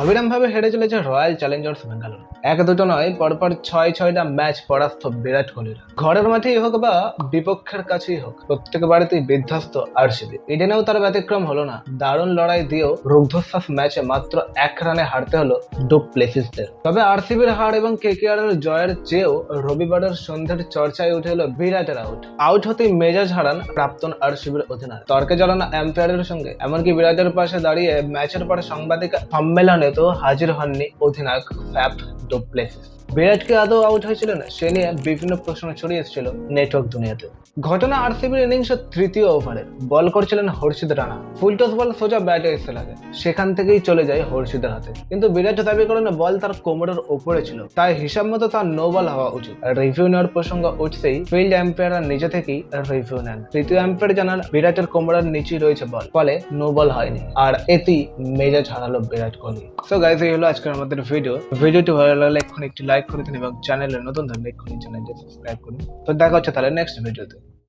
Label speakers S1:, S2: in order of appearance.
S1: অবিরাম ভাবে হেরে চলেছে রয়্যাল চ্যালেঞ্জার্স ব্যাঙ্গালোর। এক দুটো নয়, পরপর ছয় ছয়টা ম্যাচ পরাস্ত বিরাট কোহলির। ঘরের মাঠেই হোক বা বিপক্ষের কাছেই হোক, প্রত্যেক বাড়িতেই বিধ্বস্ত আরসিবি। ইডেনেও তার ব্যতিক্রম হলো না। দারুণ লড়াই দিয়েও রুদ্ধশ্বাস ম্যাচে মাত্র এক রানে হারতে হলো ডু প্লেসিসদের। তবে আরসিবির হার এবং কেকেআর এর জয়ের চেয়েও রবিবারের সন্ধ্যের চর্চায় উঠে এলো বিরাটের আউট আউট হতেই মেজাজ হারান প্রাক্তন আরসিবির অধিনায়ক। তর্কে জড়ানো এম্পায়ারের সঙ্গে। এমনকি বিরাটের পাশে দাঁড়িয়ে ম্যাচের পর সাংবাদিক সম্মেলনে তো হাজির হননি অধিনায়ক Fab, Duplessis. বিরাটকে আদৌ আউট হয়েছিলেন সে নিয়ে বিভিন্ন প্রশ্ন ছড়িয়ে এসেছিল নেটওয়ার্ক দুনিয়াতে ঘটনা আরসিবির ইনিংসের তৃতীয় ওভারে বল করছিলেন হর্ষিদ রানা। ফুলটস বল সোজা ব্যাটে এসে লাগে। সেখান থেকেই চলে যায় হর্ষিদের হাতে। কিন্তু বিরাট দাবি করেন বল তার কোমরের ওপরে ছিল। তাই হিসাব মতো তার নো বল হওয়া উচিত। রিভিউ নেওয়ার প্রসঙ্গ উঠছেই ফিল্ড এম্পায়ার নিজে থেকেই রিভিউ নেন। তৃতীয় এম্পায়ার জানান, বিরাটের কোমরের নিচেই রয়েছে বল ফলে নো বল হয়নি। আর এতেই মেজাজ হারালো বিরাট কোহলি। সো গাইজ এই হলো আজকের আমাদের ভিডিও ভিডিওটি ভালো লাগলে এক্ষুনি একটি লাইক করে দিন এবং চ্যানেলে নতুন ধরনের এক্ষুনি চ্যানেলটি সাবস্ক্রাইব করুন। তো দেখা হচ্ছে তাহলে নেক্সট ভিডিওতে